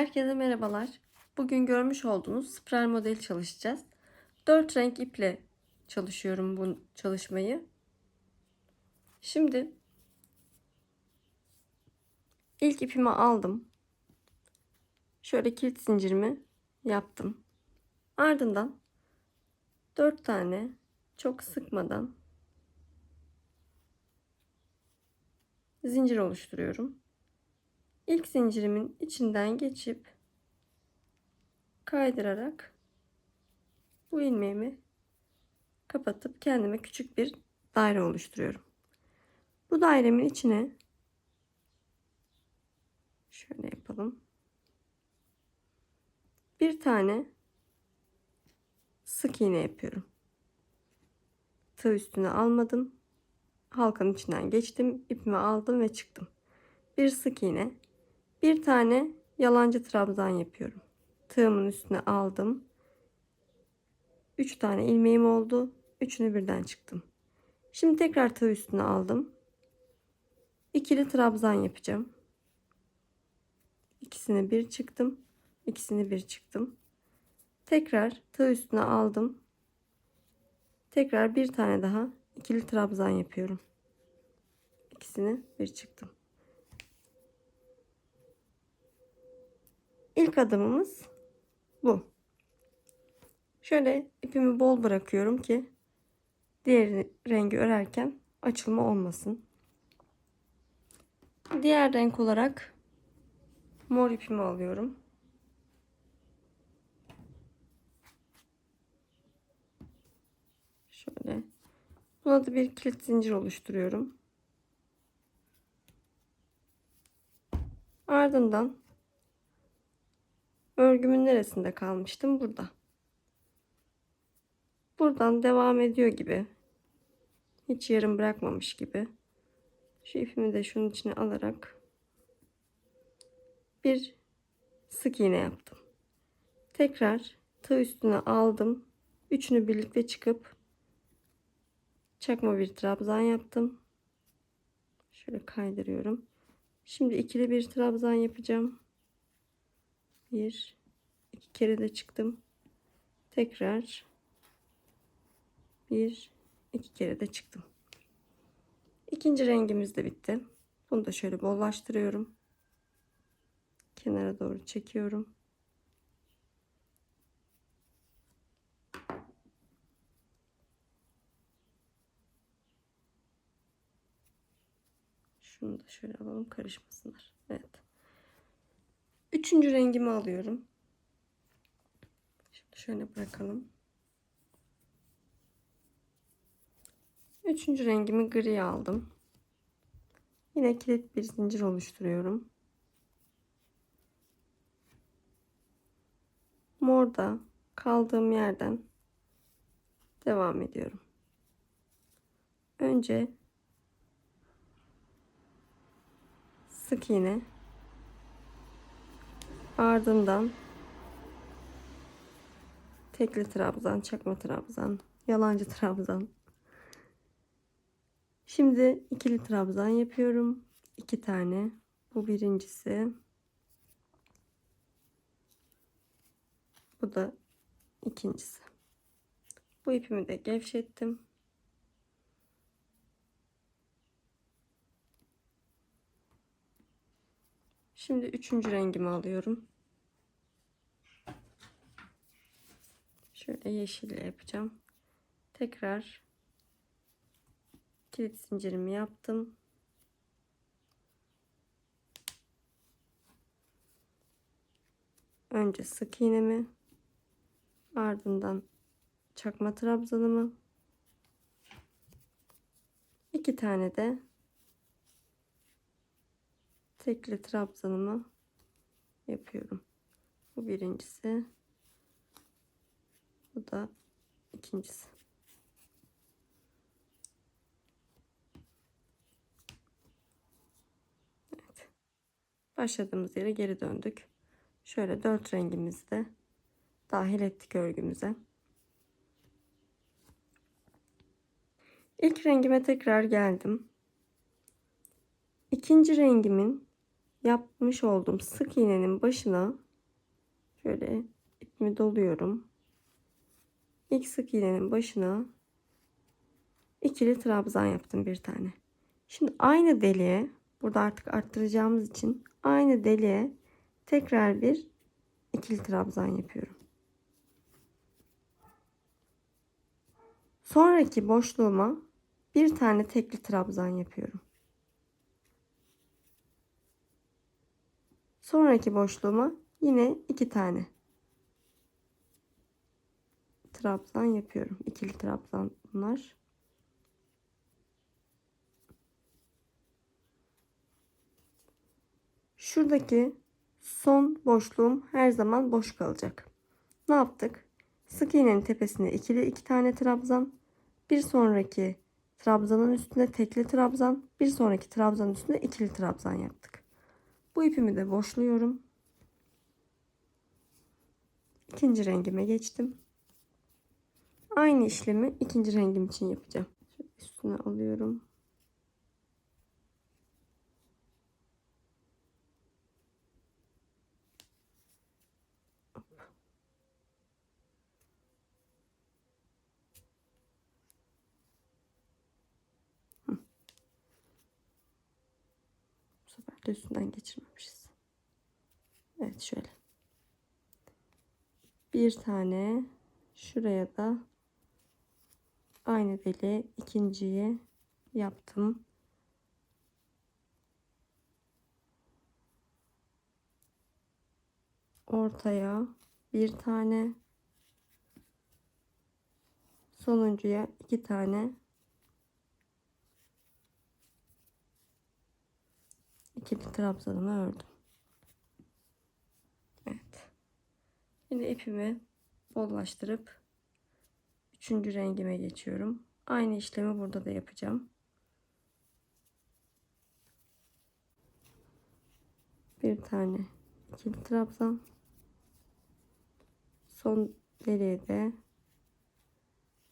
Herkese merhabalar. Bugün görmüş olduğunuz spiral model çalışacağız. 4 renk iple çalışıyorum bu çalışmayı. Şimdi ilk ipimi aldım. Şöyle kilit zincirimi yaptım. Ardından 4 tane çok sıkmadan zincir oluşturuyorum. İlk zincirimin içinden geçip kaydırarak bu ilmeğimi kapatıp kendime küçük bir daire oluşturuyorum. Bu dairemin içine şöyle yapalım. Bir tane sık iğne yapıyorum. Tığ üstüne almadım. Halkanın içinden geçtim. ipimi aldım ve çıktım. Bir sık iğne. Bir tane yalancı trabzan yapıyorum. Tığımın üstüne aldım. 3 tane ilmeğim oldu. Üçünü birden çıktım. Şimdi tekrar tığ üstüne aldım. İkili trabzan yapacağım. İkisini bir çıktım. İkisini bir çıktım. Tekrar tığ üstüne aldım. Tekrar bir tane daha ikili trabzan yapıyorum. İkisini bir çıktım. İlk adımımız bu. Şöyle ipimi bol bırakıyorum ki diğer rengi örerken açılma olmasın. Diğer renk olarak mor ipimi alıyorum. Şöyle. Buna da bir kilit zincir oluşturuyorum. Ardından örgümün neresinde kalmıştım? Burada. Buradan devam ediyor gibi. Hiç yarım bırakmamış gibi. Şu ipimi de şunun içine alarak bir sık iğne yaptım. Tekrar tığ üstüne aldım. Üçünü birlikte çıkıp çakma bir trabzan yaptım. Şöyle kaydırıyorum. Şimdi ikili bir trabzan yapacağım. Bir, iki kere de çıktım. Tekrar bir, iki kere de çıktım. İkinci rengimiz de bitti. Bunu da şöyle bollaştırıyorum. Kenara doğru çekiyorum. Şunu da şöyle alalım karışmasınlar. Evet. Üçüncü rengimi alıyorum. Şimdi şöyle bırakalım. Üçüncü rengimi gri aldım. Yine kilit bir zincir oluşturuyorum. Morda kaldığım yerden devam ediyorum. Önce sık iğne ardından tekli trabzan, çakma trabzan, yalancı trabzan. Şimdi ikili trabzan yapıyorum. iki tane. Bu birincisi. Bu da ikincisi. Bu ipimi de gevşettim. Şimdi üçüncü rengimi alıyorum. Şöyle yeşille yapacağım. Tekrar kilit zincirimi yaptım. Önce sık iğnemi ardından çakma trabzanımı iki tane de tekli trabzanımı yapıyorum. Bu birincisi. Bu da ikincisi. Evet. Başladığımız yere geri döndük. Şöyle dört rengimizi de dahil ettik örgümüze. İlk rengime tekrar geldim. İkinci rengimin yapmış olduğum sık iğnenin başına Şöyle ipimi doluyorum. İlk sık iğnenin başına ikili trabzan yaptım bir tane. Şimdi aynı deliğe burada artık arttıracağımız için aynı deliğe tekrar bir ikili trabzan yapıyorum. Sonraki boşluğuma bir tane tekli trabzan yapıyorum. Sonraki boşluğuma yine iki tane trabzan yapıyorum. İkili trabzan bunlar. Şuradaki son boşluğum her zaman boş kalacak. Ne yaptık? Sık iğnenin tepesine ikili iki tane trabzan, bir sonraki trabzanın üstüne tekli trabzan, bir sonraki trabzanın üstüne ikili trabzan yaptık. Bu ipimi de boşluyorum. İkinci rengime geçtim. Aynı işlemi ikinci rengim için yapacağım. Şöyle üstüne alıyorum. Bu sefer de üstünden geçirmemişiz. Evet şöyle. Bir tane şuraya da aynı deli ikinciyi yaptım. Ortaya bir tane sonuncuya iki tane ikili trabzanımı ördüm. Evet. Yine ipimi bollaştırıp üçüncü rengime geçiyorum. Aynı işlemi burada da yapacağım. Bir tane ikili trabzan. Son deliğe de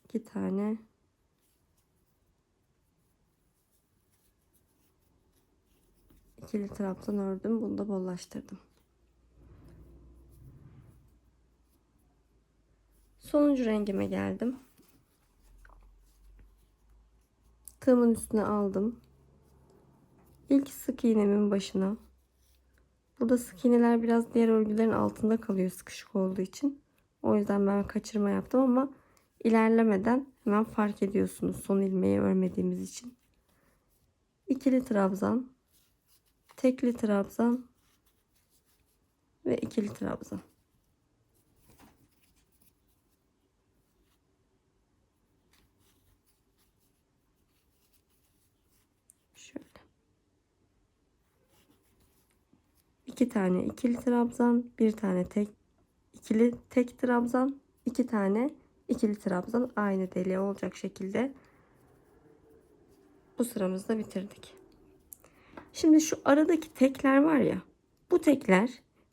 iki tane ikili trabzan ördüm. Bunu da bollaştırdım. Sonuncu rengime geldim. Tığımın üstüne aldım. İlk sık iğnemin başına. Burada sık iğneler biraz diğer örgülerin altında kalıyor sıkışık olduğu için. O yüzden ben kaçırma yaptım ama ilerlemeden hemen fark ediyorsunuz son ilmeği örmediğimiz için. İkili trabzan, tekli trabzan ve ikili trabzan. 2 tane ikili trabzan, 1 tane tek ikili tek trabzan, 2 tane ikili trabzan aynı deliğe olacak şekilde bu sıramızı da bitirdik. Şimdi şu aradaki tekler var ya. Bu tekler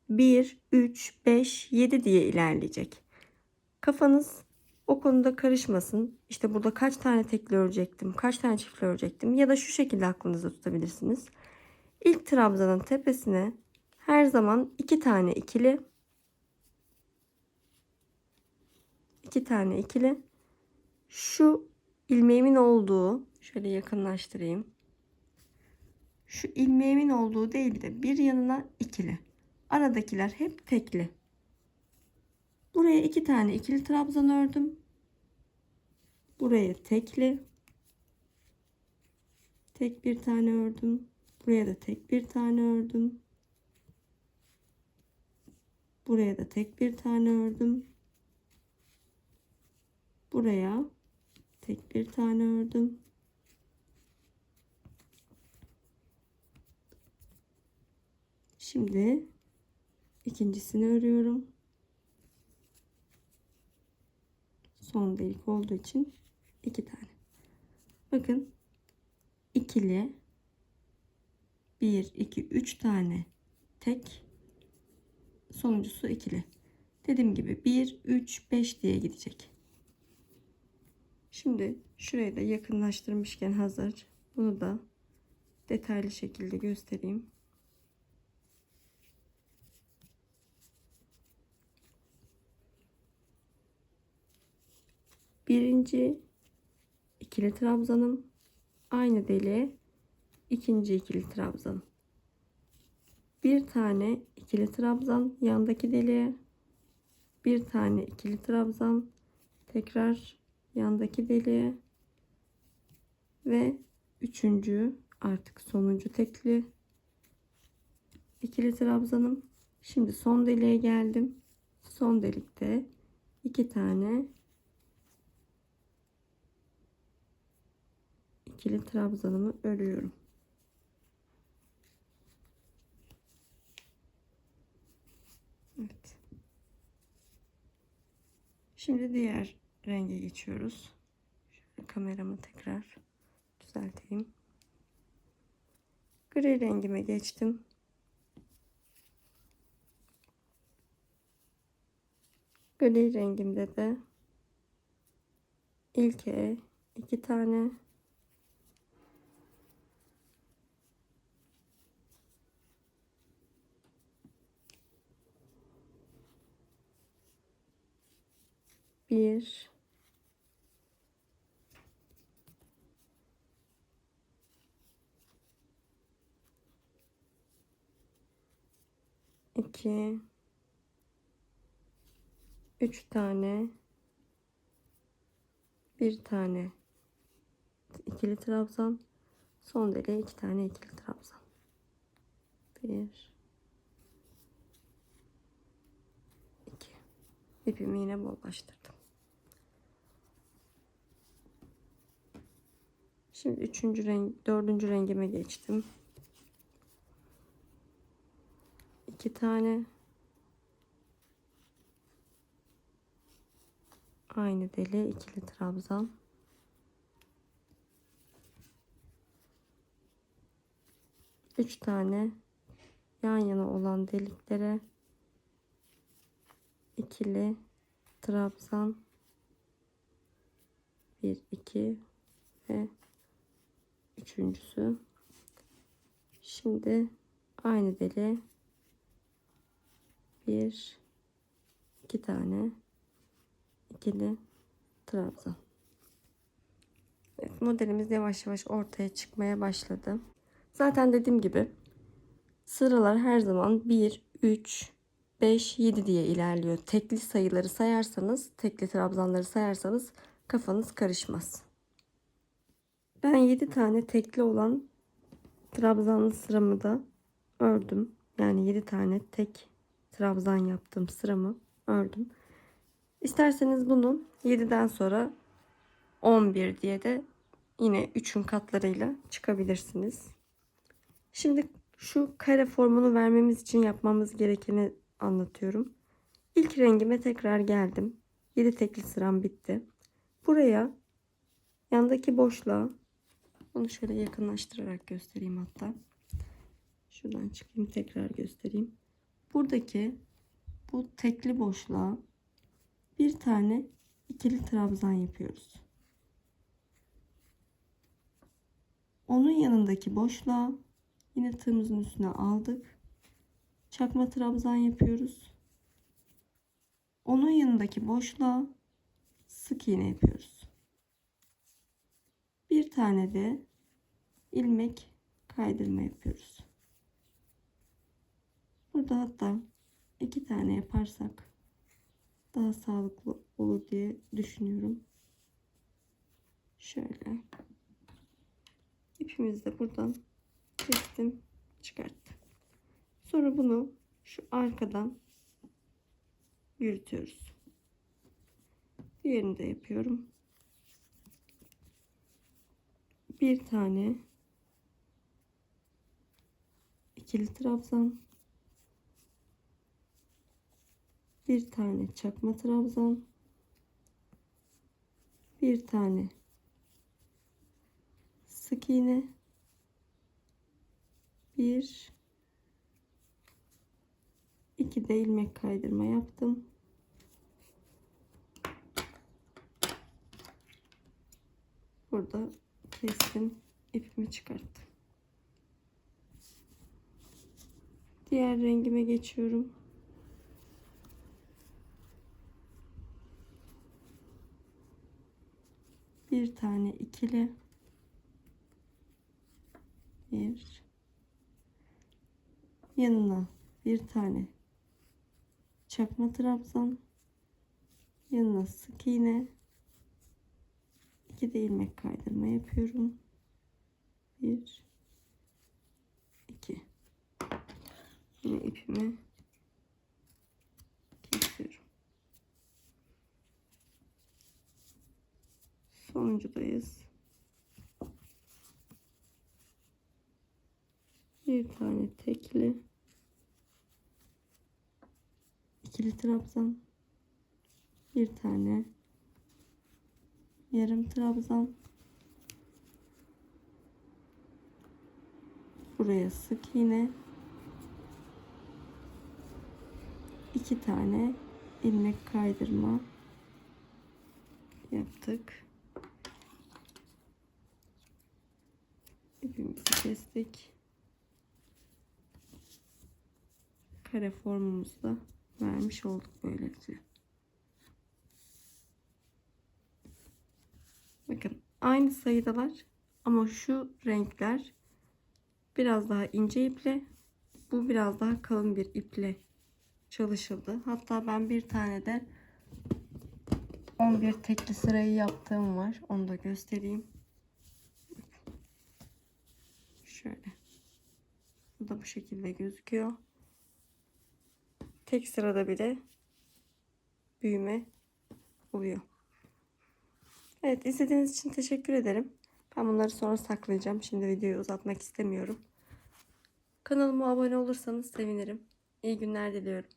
1, 3, 5, 7 diye ilerleyecek. Kafanız o konuda karışmasın. İşte burada kaç tane tekli örecektim, kaç tane çiftli örecektim ya da şu şekilde aklınızda tutabilirsiniz. İlk trabzanın tepesine her zaman iki tane ikili iki tane ikili şu ilmeğimin olduğu şöyle yakınlaştırayım. Şu ilmeğimin olduğu değil de bir yanına ikili. Aradakiler hep tekli. Buraya iki tane ikili trabzan ördüm. Buraya tekli. Tek bir tane ördüm. Buraya da tek bir tane ördüm. Buraya da tek bir tane ördüm. Buraya tek bir tane ördüm. Şimdi ikincisini örüyorum. Son delik olduğu için iki tane. Bakın ikili 1 2 3 tane tek sonuncusu ikili. Dediğim gibi 1, 3, 5 diye gidecek. Şimdi şurayı da yakınlaştırmışken hazır. Bunu da detaylı şekilde göstereyim. Birinci ikili trabzanım aynı deliğe ikinci ikili trabzanım. Bir tane ikili trabzan yandaki deliğe bir tane ikili trabzan tekrar yandaki deliğe ve üçüncü artık sonuncu tekli ikili trabzanım. Şimdi son deliğe geldim. Son delikte iki tane ikili trabzanımı örüyorum. Evet. Şimdi diğer renge geçiyoruz. Şöyle kameramı tekrar düzelteyim. Gri rengime geçtim. Gri rengimde de ilke iki tane bir. İki. Üç tane. Bir tane. İkili trabzan son deliğe iki tane ikili trabzan bir. İki. İpimi yine bollaştırdım şimdi üçüncü renk dördüncü rengime geçtim. İki tane. Aynı deli ikili trabzan. Üç tane yan yana olan deliklere ikili trabzan. Bir iki ve üçüncüsü şimdi aynı deli bir iki tane ikili trabzan. Evet, modelimiz yavaş yavaş ortaya çıkmaya başladı. Zaten dediğim gibi sıralar her zaman 1, 3, 5, 7 diye ilerliyor. Tekli sayıları sayarsanız, tekli trabzanları sayarsanız kafanız karışmaz. Ben 7 tane tekli olan trabzanlı sıramı da ördüm. Yani 7 tane tek trabzan yaptığım sıramı ördüm. İsterseniz bunu 7'den sonra 11 diye de yine 3'ün katlarıyla çıkabilirsiniz. Şimdi şu kare formunu vermemiz için yapmamız gerekeni anlatıyorum. İlk rengime tekrar geldim. 7 tekli sıram bitti. Buraya yandaki boşluğa onu şöyle yakınlaştırarak göstereyim hatta. Şuradan çıkayım tekrar göstereyim. Buradaki bu tekli boşluğa bir tane ikili trabzan yapıyoruz. Onun yanındaki boşluğa yine tığımızın üstüne aldık. Çakma trabzan yapıyoruz. Onun yanındaki boşluğa sık iğne yapıyoruz. Tane de ilmek kaydırma yapıyoruz. Burada hatta iki tane yaparsak daha sağlıklı olur diye düşünüyorum. Şöyle. İpimizi de buradan kestim, çıkarttım. Sonra bunu şu arkadan yürütüyoruz. Diğerini de yapıyorum. Bir tane ikili trabzan. Bir tane çakma trabzan. Bir tane sık iğne. Bir iki de ilmek kaydırma yaptım. Burada kestim ipimi çıkarttım diğer rengime geçiyorum. Bir tane ikili. Bir. Yanına bir tane çakma trabzan. Yanına sık iğne iki de ilmek kaydırma yapıyorum. Bir iki. Yine ipimi kesiyorum. Sonuncudayız. Bir tane tekli. İkili trabzan. Bir tane yarım trabzan. Buraya sık iğne iki tane ilmek kaydırma yaptık. İpimizi kestik. Kare formumuzu da vermiş olduk böylece bakın aynı sayıdalar ama şu renkler biraz daha ince iple bu biraz daha kalın bir iple çalışıldı. Hatta ben bir tane de 11 tekli sırayı yaptığım var. Onu da göstereyim. Şöyle. Bu da bu şekilde gözüküyor. Tek sırada bile büyüme oluyor Evet izlediğiniz için teşekkür ederim. Ben bunları sonra saklayacağım. Şimdi videoyu uzatmak istemiyorum. Kanalıma abone olursanız sevinirim. İyi günler diliyorum.